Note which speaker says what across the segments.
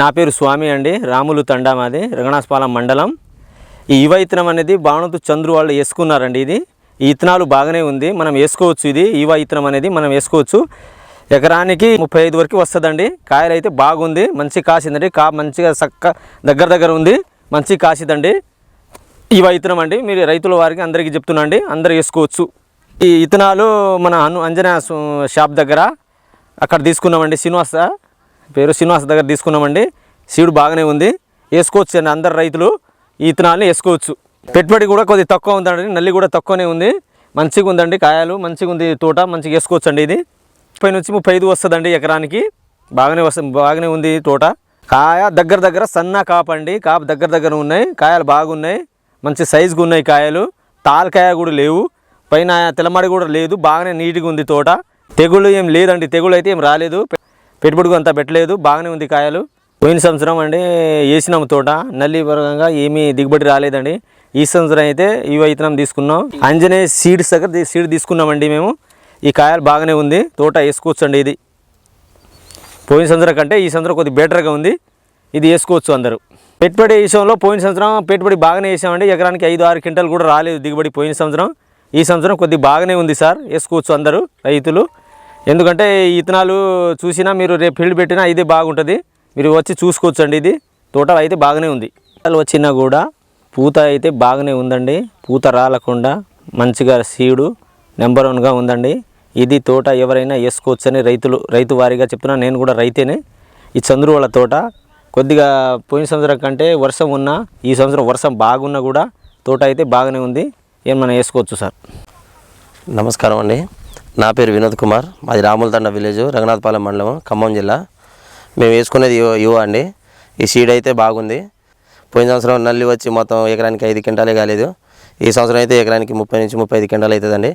Speaker 1: నా పేరు స్వామి అండి రాములు తండా మాది రంగనాథపాలెం మండలం. ఈ యువ ఇత్తనం అనేది బాణుతు చంద్రు వాళ్ళు వేసుకున్నారండి ఇది. ఈ ఇతనాలు బాగానే ఉంది మనం వేసుకోవచ్చు ఇది. యువ ఇతనం అనేది మనం వేసుకోవచ్చు. ఎకరానికి ముప్పై ఐదు వరకు వస్తుందండి. కాయలు అయితే బాగుంది మంచి కాసిందండి. కా మంచిగా చక్క దగ్గర దగ్గర ఉంది మంచి కాసిదండి ఈవ ఇత్తనం అండి మీరు రైతుల వారికి అందరికీ చెప్తున్నాండి అందరు వేసుకోవచ్చు. ఈ ఇతనాలు మన అను అంజనా షాప్ దగ్గర అక్కడ తీసుకున్నామండి శ్రీనివాస. పేరు శ్రీనివాస దగ్గర తీసుకున్నామండి. సీడు బాగానే ఉంది. వేసుకోవచ్చు అండి అందరు రైతులు. ఈ ఇత్తనాలని వేసుకోవచ్చు. పెట్టుబడి కూడా కొద్దిగా తక్కువ ఉందండి. నల్లి కూడా తక్కువనే ఉంది. మంచిగా ఉందండి కాయలు. మంచిగా ఉంది తోట. మంచిగా వేసుకోవచ్చు అండి ఇది. ముప్పై నుంచి ముప్పై ఐదు వస్తుందండి ఎకరానికి. బాగానే వస్తుంది బాగానే ఉంది తోట. కాయ దగ్గర దగ్గర సన్న కాపండి కాపు దగ్గర దగ్గర ఉన్నాయి. కాయలు బాగున్నాయి. మంచి సైజుగా ఉన్నాయి కాయలు. తాలకాయ కూడా లేవు. పైన తెల్లమడి కూడా లేదు. బాగానే నీట్గా ఉంది తోట. తెగుళ్ళు ఏం లేదండి. తెగుళ్ళు అయితే ఏం రాలేదు. పెట్టుబడికి అంత అంతా పెట్టలేదు బాగానే ఉంది కాయలు. పోయిన సంవత్సరం అండి వేసినాము తోట నల్లి పరంగా ఏమీ దిగుబడి రాలేదండి. ఈ సంవత్సరం అయితే ఈ విత్తనం తీసుకున్నాం. అంజనే సీడ్స్ దగ్గర సీడ్ తీసుకున్నామండి మేము. ఈ కాయలు బాగానే ఉంది తోట వేసుకోవచ్చు అండి ఇది. పోయిన సంవత్సరం కంటే ఈ సంవత్సరం కొద్దిగా బెటర్గా ఉంది. ఇది వేసుకోవచ్చు అందరూ. పెట్టుబడి విషయంలో పోయిన సంవత్సరం పెట్టుబడి బాగానే వేసామండి. ఎకరానికి ఐదు ఆరు క్వింటాలు కూడా రాలేదు దిగుబడి పోయిన సంవత్సరం. ఈ సంవత్సరం కొద్దిగా బాగానే ఉంది సార్ వేసుకోవచ్చు అందరూ రైతులు. ఎందుకంటే ఈ ఇతనాలు చూసినా మీరు రేపు ఫీల్డ్ పెట్టినా ఇదే బాగుంటుంది. మీరు వచ్చి చూసుకోవచ్చండి ఇది. తోట అయితే బాగానే ఉంది. వచ్చినా కూడా పూత అయితే బాగానే ఉందండి. పూత రాలకుండా మంచిగా సీడు నెంబర్ వన్గా ఉందండి. ఇది తోట ఎవరైనా వేసుకోవచ్చని రైతులు రైతు వారిగా చెప్తున్నా నేను కూడా రైతేనే. ఈ చంద్రు వాళ్ళ తోట కొద్దిగా పోయిన సంవత్సరం కంటే వర్షం ఉన్నా ఈ సంవత్సరం వర్షం బాగున్నా కూడా తోట అయితే బాగానే ఉంది. ఏమన్నా వేసుకోవచ్చు సార్?
Speaker 2: నమస్కారం అండి. నా పేరు వినోద్ కుమార్. మాది రాములతండ విలేజ్ రంగనాథపాలెం మండలం ఖమ్మం జిల్లా. మేము వేసుకునేది యువ యువ అండి. ఈ సీడ్ అయితే బాగుంది. పోయిన సంవత్సరం నల్లి వచ్చి మొత్తం ఎకరానికి ఐదు క్వింటాలే కాలేదు. ఈ సంవత్సరం అయితే ఎకరానికి ముప్పై నుంచి ముప్పై ఐదు క్వింటాలు అవుతుందండి.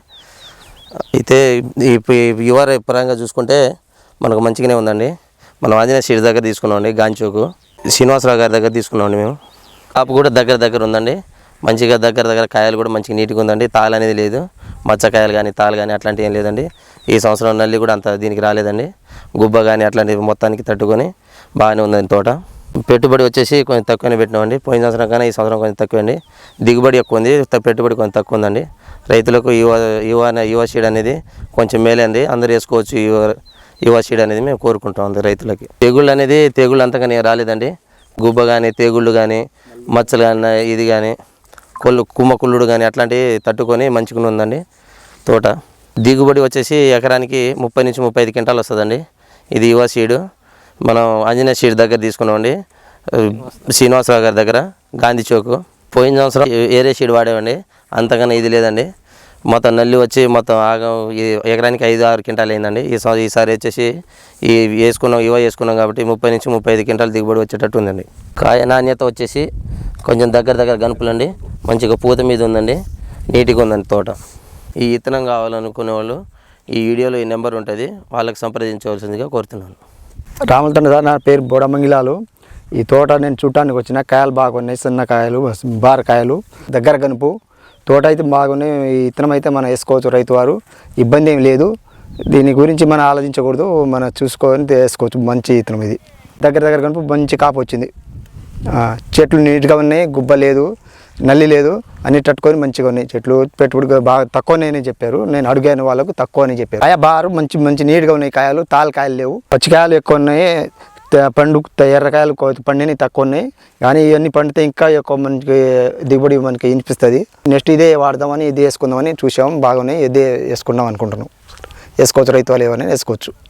Speaker 2: అయితే ఈ యువర్ యువ పరంగా చూసుకుంటే మనకు మంచిగానే ఉందండి. మనం ఆంజనేయ సీడ్ దగ్గర తీసుకున్నామండి గాంచోకు. శ్రీనివాసరావు గారి దగ్గర తీసుకున్నామండి మేము. కాపు కూడా దగ్గర దగ్గర ఉందండి. మంచిగా దగ్గర దగ్గర కాయలు కూడా మంచిగా నీట్గా ఉందండి. తాలు అనేది లేదు. మచ్చకాయలు కానీ తాలు కానీ అట్లాంటివి ఏం లేదండి. ఈ సంవత్సరం నల్లి కూడా అంత దీనికి రాలేదండి. గుబ్బ కానీ అట్లాంటివి మొత్తానికి తట్టుకొని బాగానే ఉందండి తోట. పెట్టుబడి వచ్చేసి కొంచెం తక్కువనే పెట్టినామండి. పోయిన సంవత్సరం కన్నా ఈ సంవత్సరం కొంచెం తక్కువ అండి దిగుబడి ఎక్కువ ఉంది. త- పెట్టుబడి కొంచెం తక్కువ ఉందండి. రైతులకు యువ యువ యువ సీడ్ అనేది కొంచెం మేలే అండి. అందరూ వేసుకోవచ్చు యువ యువ సీడ్ అనేది మేము కోరుకుంటాం అందరు రైతులకి. తెగుళ్ళు అనేది తెగుళ్ళు అంతగానే రాలేదండి. గుబ్బ కానీ తెగుళ్ళు కానీ మచ్చలు కానీ ఇది కానీ కొల్లు కుమ్మ కుళ్ళుడు కానీ అట్లాంటివి తట్టుకొని మంచిగా ఉందండి తోట. దిగుబడి వచ్చేసి ఎకరానికి ముప్పై నుంచి ముప్పై ఐదు క్వింటాలు వస్తుందండి. ఇది యువ సీడు. మనం ఆంజనేయ సీడ్ దగ్గర తీసుకున్నామండి. శ్రీనివాసరావు. గారి దగ్గర గాంధీ చౌక్. పోయిన సంవత్సరం ఏరే సీడ్ వాడేవండి. అంతకన్నా ఇది లేదండి. మొత్తం నల్లి వచ్చి మొత్తం ఆగం ఎకరానికి ఐదు ఆరు క్వింటాలు అయిందండి. ఈ సంవత్సరం ఈసారి వచ్చేసి ఈ వేసుకున్నాం ఇవ వేసుకున్నాం కాబట్టి ముప్పై నుంచి ముప్పై ఐదు క్వింటాలు దిగుబడి వచ్చేటట్టు ఉందండి. కాయ నాణ్యత వచ్చేసి కొంచెం దగ్గర దగ్గర గనుపులండి. మంచిగా పూత మీద ఉందండి. నీట్గా ఉందండి తోట. ఈ ఇత్తనం కావాలనుకునే వాళ్ళు ఈ వీడియోలో ఈ నెంబర్ ఉంటుంది. వాళ్ళకి సంప్రదించవలసిందిగా కోరుతున్నాను.
Speaker 3: రాములతండ సార్ నా పేరు బొడమంగిలాలు. ఈ తోట నేను చూడటానికి వచ్చిన కాయలు బాగున్నాయి. చిన్న కాయలు బారకాయలు దగ్గర కనుపు తోట అయితే బాగున్నాయి. ఈ ఇత్తనం అయితే మనం వేసుకోవచ్చు రైతు వారు ఇబ్బంది ఏం లేదు. దీని గురించి మనం ఆలోచించకూడదు. మనం చూసుకొని వేసుకోవచ్చు. మంచి ఇతనం ఇది. దగ్గర దగ్గర కనుపు మంచి కాపు వచ్చింది. చెట్లు నీట్గా ఉన్నాయి. గుబ్బ లేదు. నల్లి లేదు అన్ని తట్టుకొని మంచిగా ఉన్నాయి. చెట్లు పెట్టుబడి బాగా తక్కువనే అని చెప్పారు. నేను అడిగాను వాళ్ళకు తక్కువ అని చెప్పారు. కాయ బారు మంచి మంచి నీట్గా ఉన్నాయి కాయలు తాలు లేవు. పచ్చికాయలు ఎక్కువ ఉన్నాయి పండు త- ఎర్రకాయలు పండినవి తక్కువ ఉన్నాయి. కానీ ఇవన్నీ పండితే ఇంకా ఎక్కువ మనకి దిగుబడి మనకి వినిపిస్తుంది. నెక్స్ట్ ఇదే వాడదామని ఇది వేసుకుందామని చూసాం. బాగున్నాయి ఇదే వేసుకుందాం అనుకుంటున్నాం. వేసుకోవచ్చు రైతు వాళ్ళు ఏమైనా వేసుకోవచ్చు.